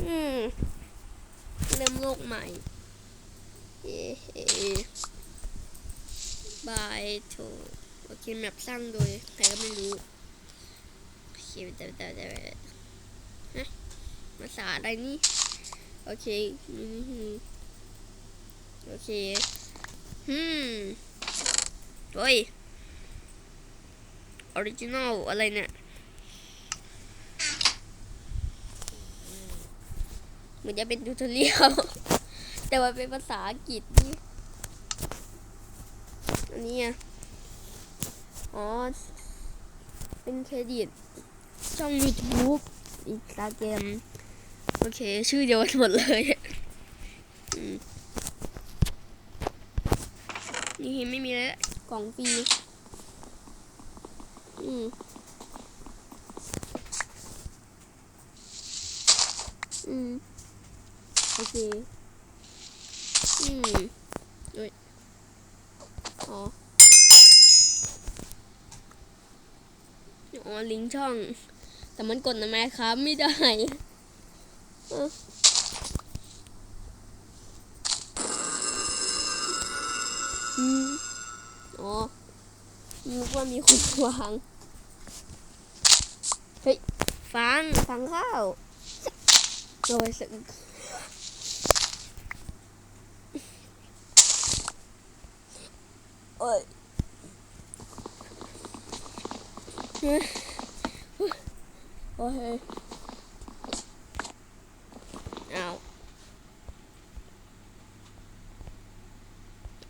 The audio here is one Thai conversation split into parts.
อืม เริ่มโลกใหม่เย้บายโถโอเคแมปสร้างโดย ใครก็ไม่รู้โอเคแต่แต่แต่ฮะภาษาอะไรนี่ โอเคโอเคอืมเฮ้ยออริจินอลอะไรเนี่ยเห มือนจะเป็นทูทอเรียลแต่ว่าเป็นภาษาอังกฤษนี่อันนี้อะอ๋อ เป็นเครดิต ช่อง YouTube อินสตาแกรมโอเค ชื่อเดียวกันหมดเลยอืมนี่ไม่มีแล้วกล่องฟรีอืมอืมโอเค อืม เอ้ยอ๋ออ๋อลิงช่อง แต่มันกดนะแม่ครับไม่ได้อืมอ๋อนึกว่ามีคนวาง เฮ้ย ฟัง ฟังเข้าโดยสึก อ้ยเฮ้ยโอ้ยเอา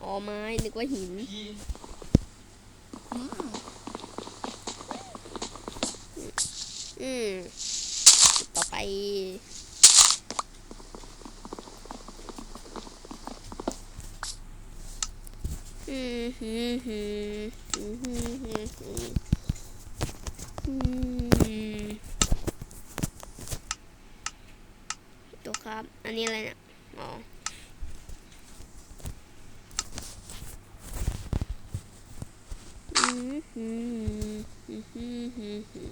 อ๋อไม้นึกว่าหินอืม ต่อไป อืมฮึฮึอืมฮึฮึฮึอืม ตัวครับ อันนี้อะไรเนี่ย อ๋อมฮึอืมฮึฮึฮึ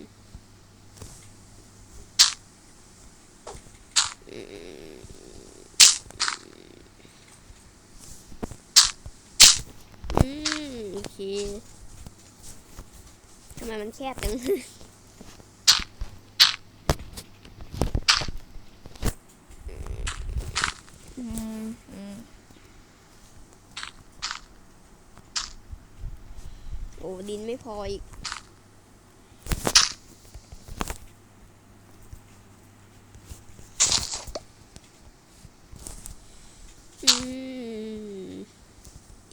อืมอืมโอเคทำไมมันแคบจังอืมอืมโอ้ดินไม่พออีกอืม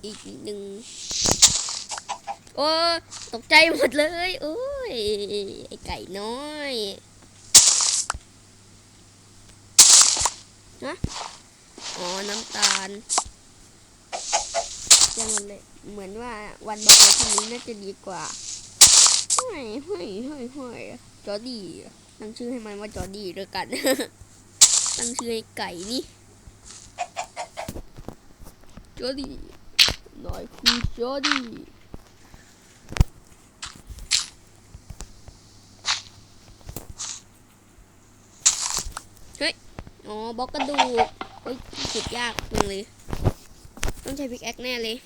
อีกนิดนึงโอ้ ตกใจหมดเลยโอ้ยไอไก่น้อยฮะอ๋อ น้ำตาลยังเลยเหมือนว่าวันบอกไปทีนี้น่าจะดีกว่าเฮ้ยเฮ้ยเฮ้ยเฮ้ยจอดีตั้งชื่อให้มันว่าจอดีด้วยกัน ตั้งชื่อให้ไก่นี่จอดีนายคือจอดี ฮ้ย อ๋อบล็อกกระดูกเฮ้ยขุดยากจังเลย ต้องใช้พิกแอคแน่เลย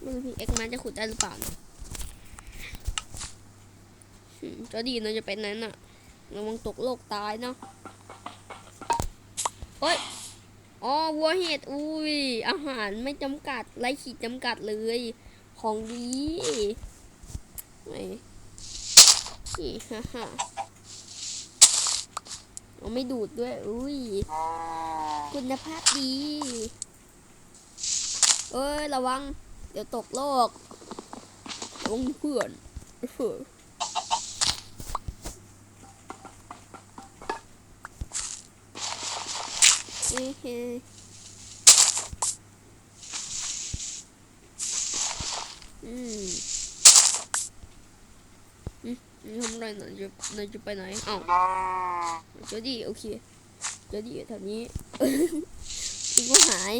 ไม่รู้พิกแอคมันจะขุดได้หรือเปล่าจะดีเนอะจะเป็นนั้นอะระวังตกโลกตายเนาะโอ้ย อ๋อวัวเห็ด อุ้ย อาหารไม่จำกัด ไรขีดจำกัดเลย ของดี ไม่ฮ่าฮ่า เอาไม่ดูดด้วย อุ้ย คุณภาพดี เอ้ย ระวัง เดี๋ยวตกโลกระวังเพื่อนเออเฮ้ยเฮ้ยอืม ทำไรหน่อยจะนายจะไปไหนอ้าวเจอดีโอเคเจอดีแถวนี้อีกก็หาย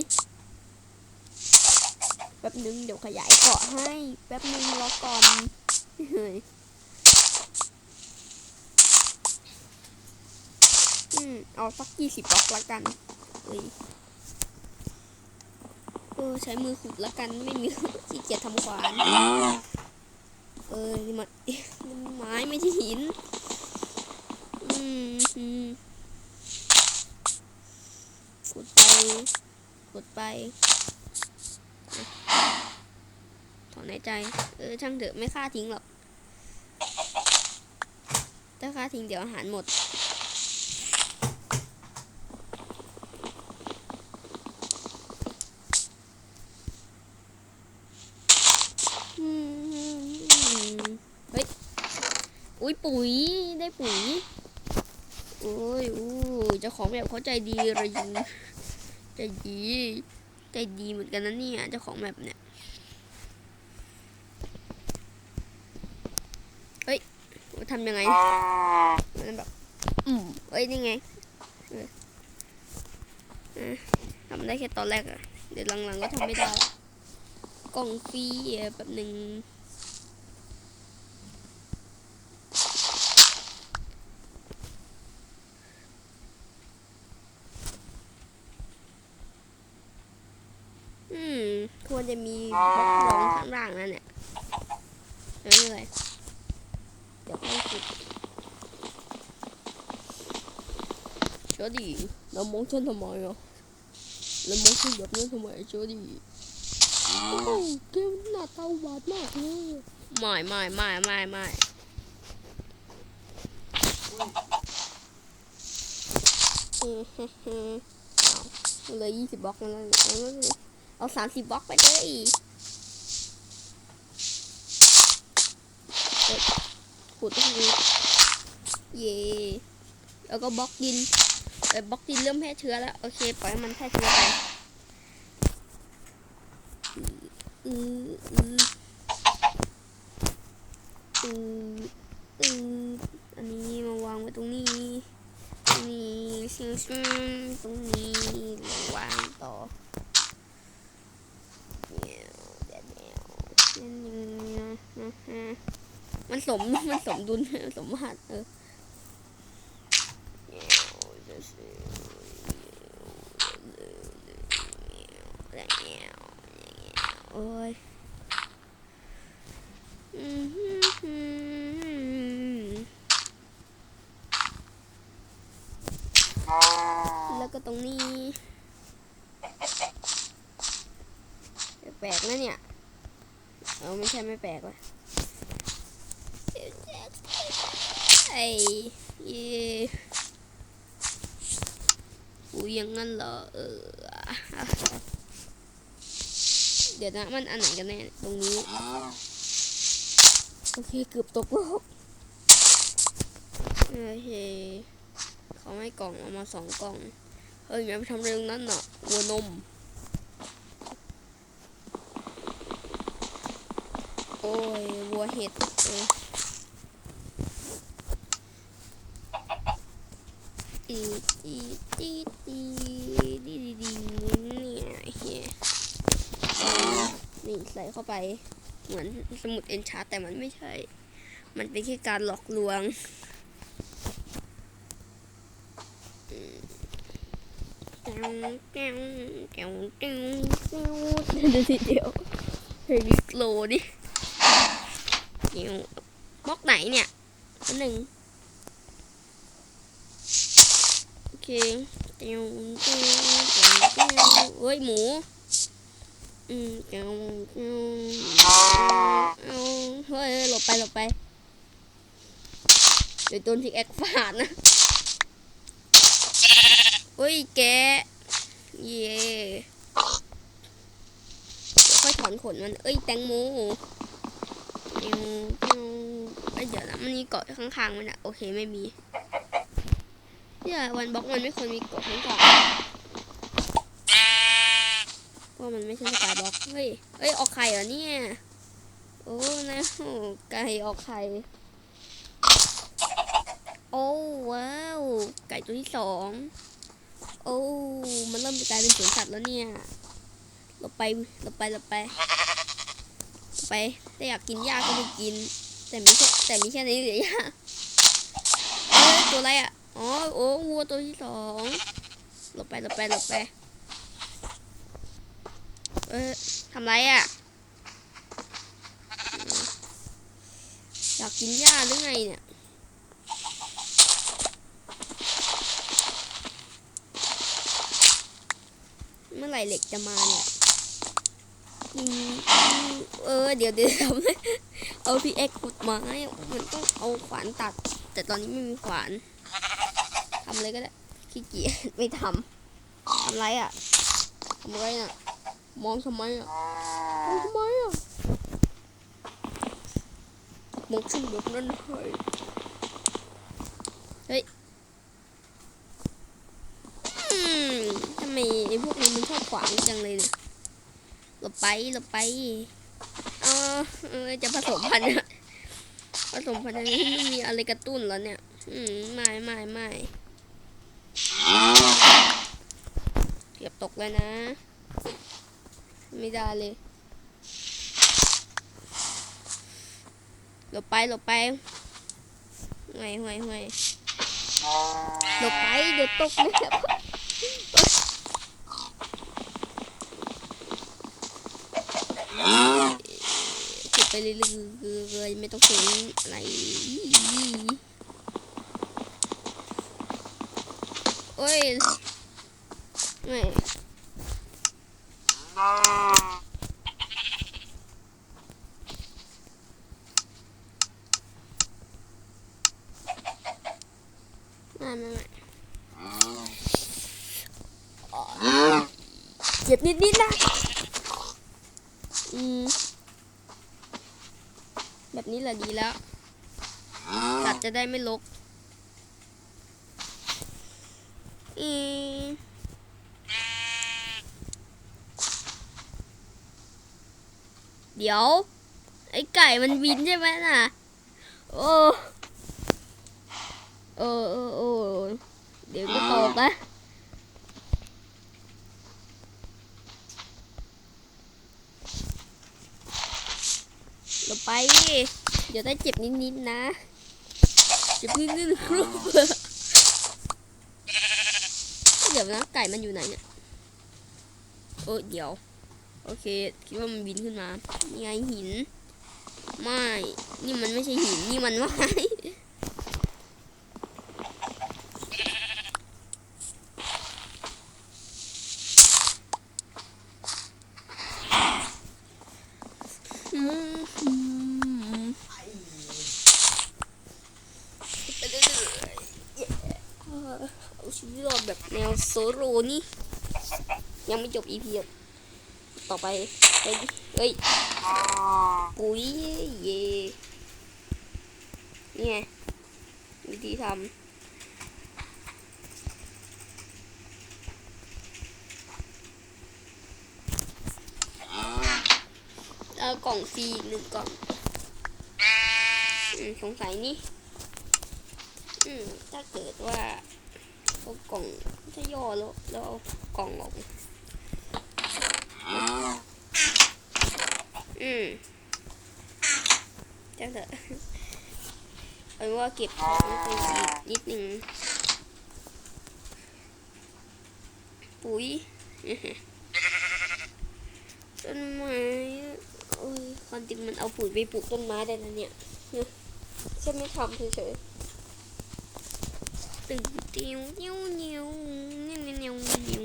แป๊บนึงเดี๋ยวขยายเกาะให้แป๊บนึงรอก่อนเฮ้ยอืมเอาสักยี่สิบบล็อกละกันเอ้ยเออใช้มือขุดละกันไม่มีขี้เกียจทำขวาน ออนี่มันมันไม้ไม่ใช่หิน อืมขุดไปขุดไปถอนหายใจ เออ ช่างเถอะไม่ฆ่าทิ้งหรอก ถ้าฆ่าทิ้งเดี๋ยวอาหารหมด อืมเฮ้ย อุ้ย ปุ๋ยได้ปุ๋ยโอ้ยอู้เจ้าของแบบเขาใจดีเลยจริงใจดีใจดีเหมือนกันนะเนี่ยเจ้าของแบบเนี่ยเฮ้ยทำยังไงมันแบบอืมเอ้ยนี่ไงทำได้แค่ตอนแรกอะเดี๋ยวหลังๆก็ทำไม่ได้กล่องฟรีอะแบบหนึ่งอืมันจะมีบล็อกรองข้างล่างนั่นเนี่ยเรื่อยเดี๋ยวให้สุดชอดีเรามองฉันทำไมอะเรามองฉันแบบนั้นทำไมชอดีโอ้เกมหน้าตาหวานมากเลยไม่ไม่ไม่ไม่ไม่เฮ้เฮ้เฮ้ลยยี่สิบบล็อกนั่นนั่น เอาสามสิบบล็อกไปเลยเอ้ยขุดตรงนี้เย่แล้วก็บล็อกดินเออบล็อกดินเริ่มแพร่เชื้อแล้ว โอเค ปล่อยให้มันแพร่เชื้อไปอืออืออืออืออันนี้มาวางไว้ตรงนี้ ตรงนี้ซิงซิงตรงนี้ วางต่อเดี๋ยวเดี๋ยวเดี๋ยวนั่นนะฮะ มันสมมันสมดุลสมมาตรเออโอ้ยอืมฮึ่มฮึ่มแล้วก็ตรงนี้แปลกนะเนี่ย เอาไม่ใช่ไม่แปลกวะ ไอ้ย่อูยังงั้นเหรอ เออ เดี๋ยวนะมันอันไหนกันแน่ ตรงนี้ โอเค เกือบตกโลก โอเคเขาให้กล่องเอามาสองกล่อง เฮ้ยอย่าไปทำเรื่องนั้นน่ะวัวนม โอ้ย วัวเห็ดเอออีอีอีดีดีดีเนี่ยเฮีย นี่ ใส่เข้าไปเหมือนสมุดเอนชาร์แต่มันไม่ใช่ มันเป็นแค่การหลอกลวงอืมแก้วแก้วแก้วแก้วแก้วเดี๋ยวเดี๋ยวเฮ้ยลิโลดิเดี๋ยวบล็อกไหนเนี่ยอันหนึ่งโอเคเตียวเตียวเตียวเตียวเฮ้ยหมู อืมเจ้าเจ้าเอาเฮ้ยหลบไปหลบไปเดี๋ยวโดนทิกแอคฟาดนะเฮ้ยแกเย่ค่อยถอนขนมัน เอ้ยแตงโมเอ้าเอ้าเดี๋ยวนะมันมีเกาะข้างๆมันอะโอเคไม่มีเนี่ยวันบล็อกมันไม่ควรมีเกาะข้างๆ เพรามันไม่ใช่สกายบล็อกเฮ้ยเอ้ยออกไข่เหรอเนี่ยโอ้นะไก่ออกไข่โอ้ว้าวไก่ตัวที่สองโอ้มันเริ่มจะกลายเป็นสวนสัตว์แล้วเนี่ยหลบไปหลบไปหลบไปไปถ้าอยากกินหญ้าก็ไปกิน แต่มีแค่แต่มีแค่นี้เหลือหญ้าเอ้ตัวอะไรอะอ๋อโอ้วัวตัวที่สองหลบไปหลบไปหลบไป ออทำไรอะ อยากกินหญ้าหรือไงเนี่ยเมื่อไหร่เหล็กจะมาเนี่ยเออ เดี๋ยวเดี๋ยวเอาพีเอ็กขุดไม้มันต้องเอาขวานตัด แต่ตอนนี้ไม่มีขวานทำเลยก็ได้ขี้เกียจไม่ทำทำไรอะทำไรน่ะ มองทำไมอะมองทำไมอะมองขึ้นแบบนั้นเฮ้ยเฮ้ยทำไมไอ้พวกนี้มันชอบขวางจังเลยเนี่ยหลบไปหลบไปเออเอจะผสมพันธุ์ผสมพันธุ์ยังไมันมีอะไรกระตุ้นแล้วเนี่ย อืมไม่ไม่ไม่เกือบตกเลยนะ ไม่ได้เลยหลบไปหลบไปห่วยห่วยห่วยหลบไปเดี๋ยวตกเลยขุดไปเรื่อยๆไม่ต้องสนอะไรโอ้ยไม่ ไม่ไม่ไม่เจ็บนิดนิดๆนะ อืม แบบนี้แหละดีแล้วสัตว์จะได้ไม่ลก อืมเดี๋ยว ไอ้ไก่มันบินใช่ไหมน่ะ โอ้เออเออเออเดี๋ยวก็ตกนะเดี๋ยวไป เดี๋ยวได้เจ็บนิดๆนะ เจ็บนิดๆครูเดี๋ยวนะไก่มันอยู่ไหนเนี่ยเออเดี๋ยว โอเค คิดว่ามันบินขึ้นมานี่ไงหิน ไม่ นี่มันไม่ใช่หิน นี่มันไม้อืมอืมไปเอยๆเย้เออเอาชีวิตรอดแบบแนวโซโลนี่ ยังไม่จบอีพี ต่อไปเฮ้ยเฮ้ยปุ๋ยเย่นี่ไงวิธีทำแล้วกล่องฟรีหนึ่งกล่องอืมสงสัยนี่ถ้าเกิดว่าเอากล่องถ้าย่อแล้วแล้วเอากล่องออก อืมจังเถอะเอาเป็นว่าเก็บของไปอีกนิดนึงปุ๋ยต้นไม้โอ้ยความจริงมันเอาปุ๋ยไปปลูกต้นไม้ได้นะเนี่ยฉันไม่ทำเฉยๆตึงติ้วนิ้วนิ้วนิ้วนิ้วนิ้วนิ้ว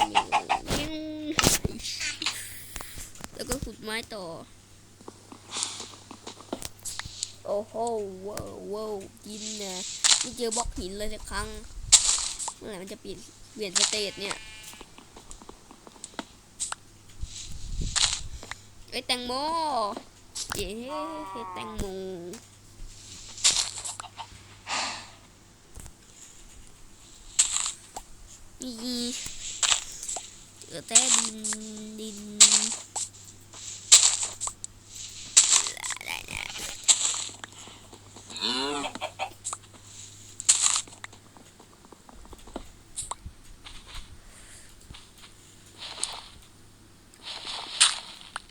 นิ้ว แล้วก็ขุดไม้ต่อ โอ้โหว้าวว้าวกินนะไม่เจอบล็อกหินเลยสักครั้ง เมื่อไหร่มันจะเปลี่ยนเปลี่ยนสเตจเนี่ยไอ้แตงโมเย้แตงโมนี่เออแต่ดินดินได้นะ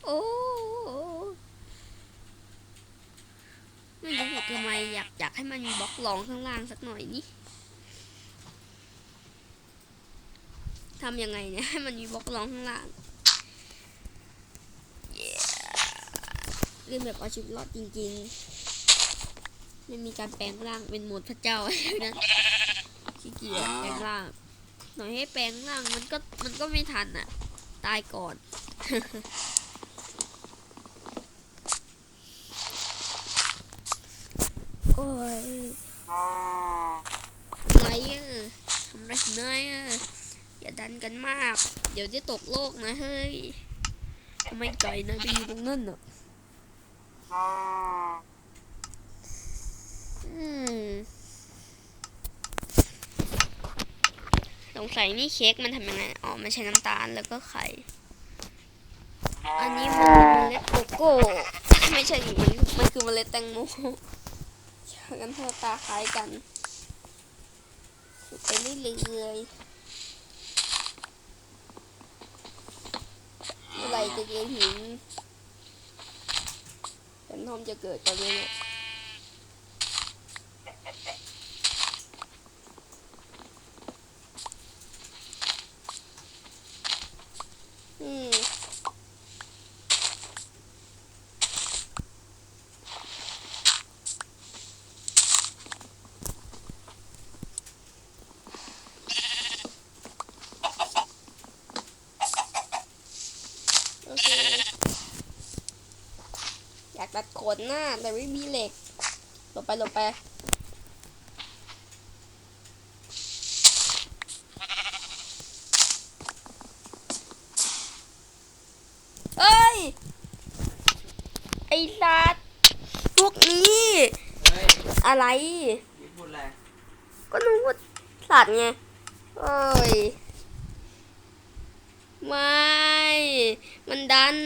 โอ้ไม่รู้ทำไมอยากอยากให้มันมีบ ลองข้างล่างสักหน่อยนี่ทำยังไงเนี่ยให้มันมีบล็อกรองข้างล่าง Yeah เล่นแบบเอาชีวิตรอดจริงๆไม่มีการแปลงร่างเป็นโหมดพระเจ้าอะไรนะขี้เกียจแปลงร่าง หน่อยให้แปลงร่างมันก็มันก็ไม่ทันอะ ตายก่อนโอ้ย ไรอะทำไรนายอะอย่าดันกันมาก เดี๋ยวจะตกโลกนะเฮ้ยทำไมไก่นายไปอยู่ตรงนั้นอะอืมสงสัยนี่เค้กมันทำยังไง อ๋อ มันใช้น้ำตาลแล้วก็ไข่ อันนี้มันเมล็ดโกโก้ ไม่ใช่ มันมันคือเมล็ดแตงโม ใช่กันเธอตาคล้ายกันไปเรื่อยๆเมื่อไหรจะเจอหินเป็นทอมจะเกิดกันไหมเนี่ย อืมโอเค อยากตัดขนหน้าแต่ไม่มีเหล็กหลบไปหลบไปเอ้ย ไอ้สัตว์พวกนี้ อะไร พูดอะไรก็นึกว่าสัตว์ไงเอ้ย ไม่ มันดัน